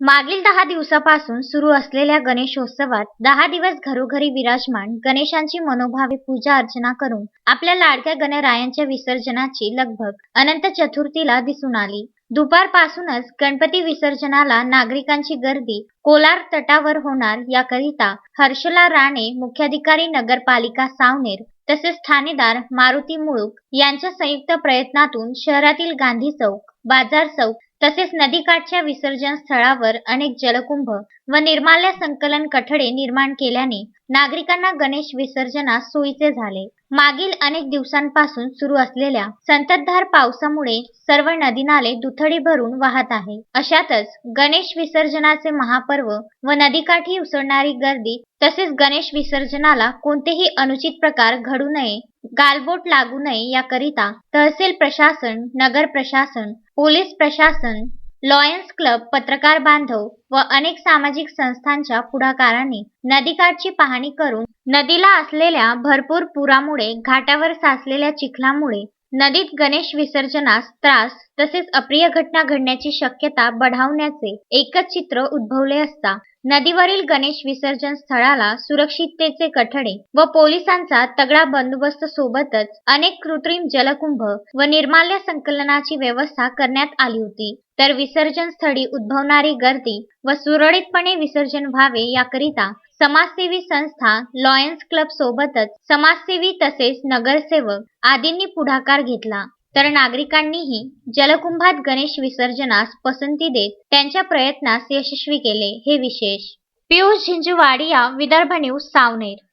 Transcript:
मागील दहा दिवसापासून सुरू असलेल्या गणेशोत्सवात दहा दिवस घरोघरी विराजमान गणेशांची मनोभावे पूजा अर्चना करून आपल्या लाडक्या गणरायांच्या विसर्जनाची लगभग अनंत चतुर्थीला दिसून आली. दुपारपासूनच गणपती विसर्जनाला नागरिकांची गर्दी कोलार तटावर होणार याकरिता हर्षला राणे मुख्याधिकारी नगरपालिका सावनेर तसेच ठाणेदार मारुती मुळूक यांच्या संयुक्त प्रयत्नातून शहरातील गांधी चौक बाजार चौक तसेच नदीकाठच्या विसर्जन स्थळावर अनेक जलकुंभ व निर्माल्य संकलन कठडे निर्माण केल्याने नागरिकांना गणेश विसर्जनास सोयीचे झाले. मागील अनेक दिवसांपासून सुरू असलेल्या संततधार पावसामुळे सर्व नदी नाले दुथडी भरून वाहत आहे. अशातच गणेश विसर्जनाचे महापर्व व नदीकाठी उसळणारी गर्दी तसेच गणेश विसर्जनाला कोणतेही अनुचित प्रकार घडू नये गालबोट लागू नये याकरिता तहसील प्रशासन नगर प्रशासन पोलीस प्रशासन लॉयन्स क्लब पत्रकार बांधव व अनेक सामाजिक संस्थांच्या पुढाकाराने नदीकाठची पाहणी करून नदीला असलेल्या भरपूर पुरामुळे घाटावर साचलेल्या चिखलामुळे नदीत गणेश विसर्जनास त्रास तसेच अप्रिय घटना घडण्याची शक्यता बढावण्याचे एकच चित्र उद्भवले असता नदीवरील गणेश विसर्जन स्थळाला सुरक्षिततेचे कठडे व पोलिसांचा तगडा बंदोबस्त सोबतच अनेक कृत्रिम जलकुंभ व निर्माल्य संकलनाची व्यवस्था करण्यात आली होती. तर विसर्जन स्थळी उद्भवणारी गर्दी व सुरळीतपणे विसर्जन व्हावे याकरिता समाजसेवी संस्था लॉयन्स क्लब सोबतच समाजसेवी तसेच नगरसेवक आदींनी पुढाकार घेतला. तर नागरिकांनीही जलकुंभात गणेश विसर्जनास पसंती देत त्यांच्या प्रयत्नास यशस्वी केले. हे विशेष. पियुष झिंजुवाडिया विदर्भ न्यूज सावनेर.